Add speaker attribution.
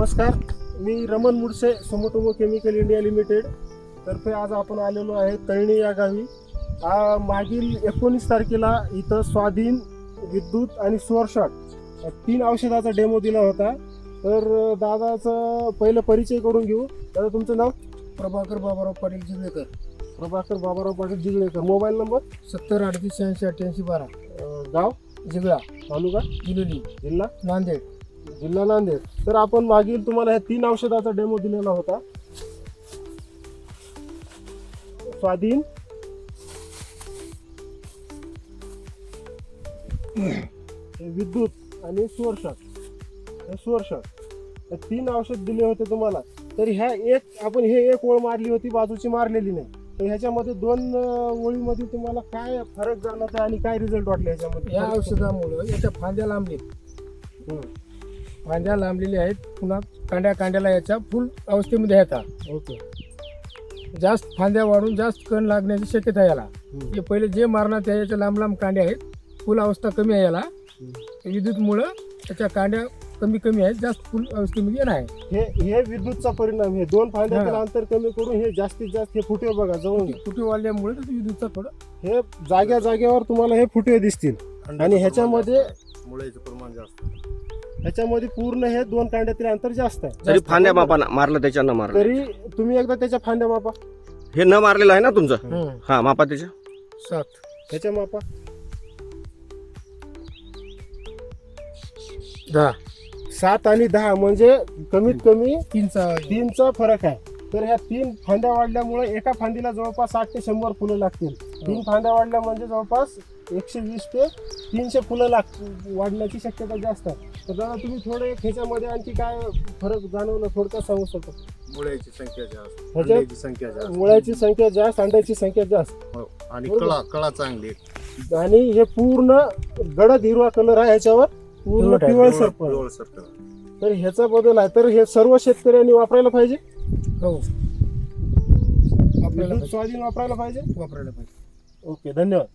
Speaker 1: नमस्कार. मी Raman Mudse सोमोटोमो chemical India limited तर्फे आज आपण आलेलो आहे तळणी या गावी. आ, मागील एकोणीस तारखेला इथं स्वाधीन विद्युत आणि स्वर शॉट या तीन औषधाचा डेमो दिला होता. तर दादाचं पहिलं परिचय करून घेऊ. दादा तुमचं नाव?
Speaker 2: प्रभाकर बाबाराव पाटील जिल्हेकर
Speaker 1: प्रभाकर बाबाराव पाटील जिगळेकर. Mobile number?
Speaker 2: सत्तर अडतीस शहाऐंशी अठ्ठ्याऐंशी बारा.
Speaker 1: गाव?
Speaker 2: जिगळा.
Speaker 1: तालुका?
Speaker 2: जिलोली
Speaker 1: जिल्हा?
Speaker 2: नांदेड.
Speaker 1: जिल्हा नांदेड. तर आपण मागील तुम्हाला ह्या तीन औषधाचा डेमो दिलेला होता. स्वाधीन. विद्युत आणि सुवर्षक हे सुवर्षक तीन औषध दिले होते तुम्हाला. तर ह्या एक आपण हे एक ओळ मारली होती बाजूची मारलेली नाही. तर ह्याच्यामध्ये दोन ओळीमध्ये तुम्हाला काय फरक जाणवत आणि काय रिझल्ट वाटले ह्याच्यामध्ये?
Speaker 2: या औषधामुळं याच्या फांद्या
Speaker 1: हम्म.
Speaker 2: फांद्या लांबलेल्या आहेत. पुन्हा कांड्या कांड्याला याच्या फुल अवस्थेमध्ये येतात.
Speaker 1: ओके.
Speaker 2: जास्त फांद्या वाढून जास्त कण लागण्याची शक्यता आहे याला. हे पहिले जे मारणार त्या याच्या लांब लांब कांड्या आहेत. फुल अवस्था कमी आहे याला. विद्युतमुळं त्याच्या कांड्या कमी कमी आहेत. जास्त फुल अवस्थेमध्ये आहे
Speaker 1: हे हे विद्युतचा परिणाम हे दोन फायद्यातील
Speaker 2: हा.
Speaker 1: अंतर कमी करून हे जास्तीत जास्त हे फुटे बघा जवळ. घ्या.
Speaker 2: कुठे वाढल्यामुळे त्याचं विद्युतचा थोडं
Speaker 1: हे जाग्या जागेवर तुम्हाला हे फुटे दिसतील. आणि ह्याच्यामध्ये
Speaker 3: मुळ्याचं प्रमाण जास्त.
Speaker 1: ह्याच्यामध्ये पूर्ण हे दोन कांड्यातील अंतर जास्त आहे.
Speaker 4: तरी फांद्या मापा ना- मारलं त्याच्या न मारलं.
Speaker 1: तरी तुम्ही एकदा त्याच्या फांद्या मापा.
Speaker 4: हे न मारलेलं आहे ना तुमचं?
Speaker 2: हं,
Speaker 4: हा मापा त्याच्या.
Speaker 2: सात.
Speaker 1: ह्याच्या मापा.
Speaker 2: दहा.
Speaker 1: सात आणि दहा म्हणजे कमीत कमी
Speaker 2: तीनचा
Speaker 1: तीनचा फरक आहे. तर ह्या तीन फांद्या वाढल्यामुळे एका फांदीला जवळपास साठ ते शंभर फुलं लागतील. तीन फांद्या वाढल्या म्हणजे जवळपास एकशे वीस ते तीनशे फुलं लाग वाढण्याची शक्यता जास्त आहे. तर दादा तुम्ही थोडे ह्याच्यामध्ये आणखी काय फरक जाणवलं थोडक्यात सांगू शकता?
Speaker 3: मुळ्याची संख्या जास्त
Speaker 1: ह्याच्यात
Speaker 3: अंड्याची संख्या जास्त.
Speaker 1: मुळ्याची संख्या जास्त अंड्याची संख्या जास्त.
Speaker 3: हो. आणि
Speaker 1: बरोबर.
Speaker 3: कळा कळा चांगली आहे.
Speaker 1: आणि हे पूर्ण गडद हिरवा कलर आहे ह्याच्यावर पूर्ण पिवळसर
Speaker 3: पिवळ-
Speaker 1: पण
Speaker 3: पिवळसर कळा.
Speaker 1: तर ह्याचा बदल आहे तर हे सर्व शेतकऱ्यांनी वापरायला पाहिजे?
Speaker 2: हो. वापरायला
Speaker 1: विद्युत स्वाधीन वापरायला पाहिजे?
Speaker 2: वापरायला पाहिजे.
Speaker 1: ओके धन्यवाद.